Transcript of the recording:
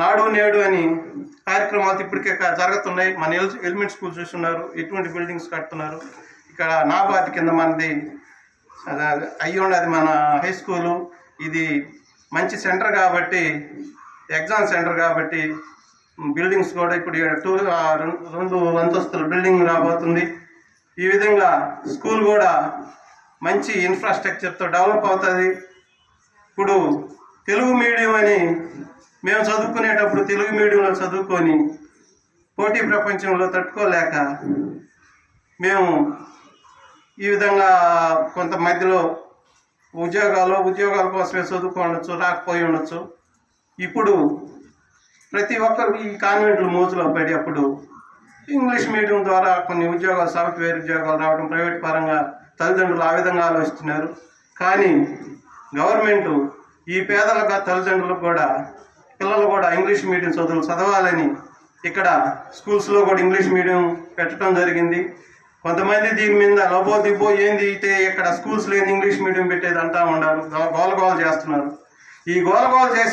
నాడు నేడు అని కార్యక్రమాలు ఇప్పటికే జరుగుతున్నాయి. మన ఎల్ ఎలిమెంట్ స్కూల్ చూస్తున్నారు. ఎటువంటి బిల్డింగ్స్ కడుతున్నారు? ఇక్కడ నాబార్డు కింద మనది అయ్యి ఉన్నది మన హై స్కూలు. ఇది మంచి సెంటర్ కాబట్టి ఎగ్జామ్ సెంటర్ కాబట్టి బిల్డింగ్స్ కూడా ఇప్పుడు టూ రెండు అంతస్తుల బిల్డింగ్ రాబోతుంది. ఈ విధంగా స్కూల్ కూడా మంచి ఇన్ఫ్రాస్ట్రక్చర్తో డెవలప్ అవుతుంది. ఇప్పుడు తెలుగు మీడియం అని మేము చదువుకునేటప్పుడు తెలుగు మీడియంలో చదువుకొని పోటీ ప్రపంచంలో తట్టుకోలేక మేము ఈ విధంగా కొంత మధ్యలో ఉద్యోగాలు ఉద్యోగాల కోసమే చదువుకోవచ్చు రాకపోయి ఉండొచ్చు. ఇప్పుడు ప్రతి ఒక్కరు ఈ కాన్వెంట్లు మోజులో పడేటప్పుడు ఇంగ్లీష్ మీడియం ద్వారా కొన్ని ఉద్యోగాలు సాఫ్ట్వేర్ ఉద్యోగాలు రావడం ప్రైవేట్ పరంగా తల్లిదండ్రులు ఆ విధంగా ఆలోచిస్తున్నారు. కానీ గవర్నమెంట్ ఈ పేదలకు తల్లిదండ్రులకు కూడా పిల్లలు కూడా ఇంగ్లీష్ మీడియం చదువులు చదవాలని ఇక్కడ స్కూల్స్లో కూడా ఇంగ్లీష్ మీడియం పెట్టడం జరిగింది. కొంతమంది దీని మీద లోపో దిబ్బో ఏంది అయితే ఇక్కడ స్కూల్స్ లేని ఇంగ్లీష్ మీడియం పెట్టేది అంటా ఉన్నారు గోల గోల చేస్తున్నారు. ఈ గోల గోల చేసి